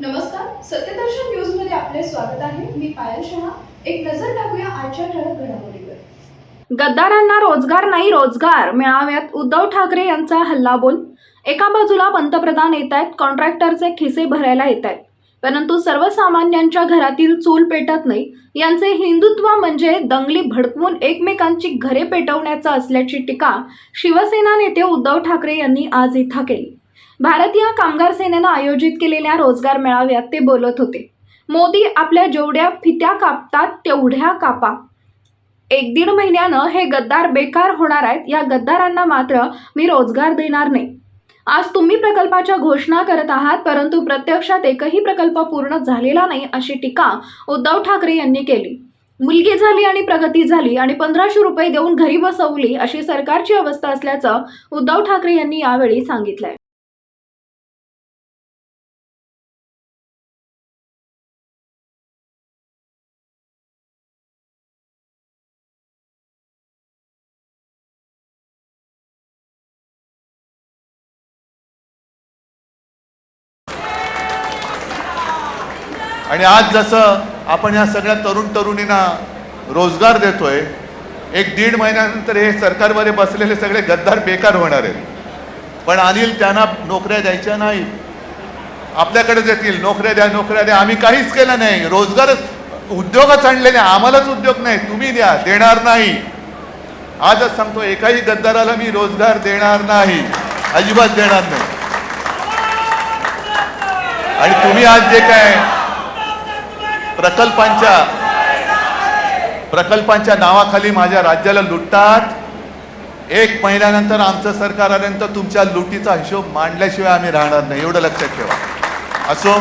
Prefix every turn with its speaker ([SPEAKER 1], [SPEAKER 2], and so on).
[SPEAKER 1] नमस्कार सत्यदर्शन न्यूजमध्ये आपले स्वागत आहे. मी पायल शहा. एक नजर टाकूया आजच्या ठळक घडामोडीवर.
[SPEAKER 2] गद्दारांना रोजगार नाही रोजगार. मेळाव्यात उद्धव ठाकरे यांचा हल्लाबोल एका बाजूला पंतप्रधान येत आहेत कॉन्ट्रॅक्टरचे खिसे भरायला येत आहेत परंतु सर्वसामान्यांच्या घरातील चूल पेटत नाही. यांचे हिंदुत्व म्हणजे दंगली भडकवून एकमेकांची घरे पेटवण्याचा असल्याची टीका शिवसेना नेते उद्धव ठाकरे यांनी आज इथं केली. भारतीय कामगार सेनेनं आयोजित केलेल्या रोजगार मेळाव्यात ते बोलत होते. मोदी आपल्या जेवढ्या फित्या कापतात तेवढ्या कापा. एक दीड महिन्यानं हे गद्दार बेकार होणार आहेत या गद्दारांना मात्र मी रोजगार देणार नाही. आज तुम्ही प्रकल्पाच्या घोषणा करत आहात परंतु प्रत्यक्षात एकही प्रकल्प पूर्ण झालेला नाही अशी टीका उद्धव ठाकरे यांनी केली. मुलगी झाली आणि प्रगती झाली आणि पंधराशे रुपये देऊन घरी बसवली अशी सरकारची अवस्था असल्याचं उद्धव ठाकरे यांनी यावेळी सांगितलंय.
[SPEAKER 3] आणि आज जसं आपण ह्या सगळ्या तरुण तरुणींना रोजगार देतोय एक दीड महिन्यानंतर हे सरकारमध्ये बसलेले सगळे गद्दार बेकार होणार आहेत. पण अनिल त्यांना नोकऱ्या द्यायच्या नाही आपल्याकडे देतील नोकऱ्या द्या नोकऱ्या द्या. आम्ही काहीच केलं नाही. रोजगारच उद्योगच आणले नाही. आम्हालाच उद्योग नाही. तुम्ही द्या देणार नाही. आजच सांगतो एकाही गद्दाराला मी रोजगार देणार नाही. अजिबात देणार नाही. आणि तुम्ही आज जे काय प्रकल्पांच्या प्रकल्पांच्या नावाखाली माझ्या राज्याला लुटतात. एक महिन्यानंतर आमचं सरकार आल्यानंतर तुमच्या लुटीचा हिशोब मांडल्याशिवाय आम्ही राहणार नाही. एवढं लक्षात ठेवा. असो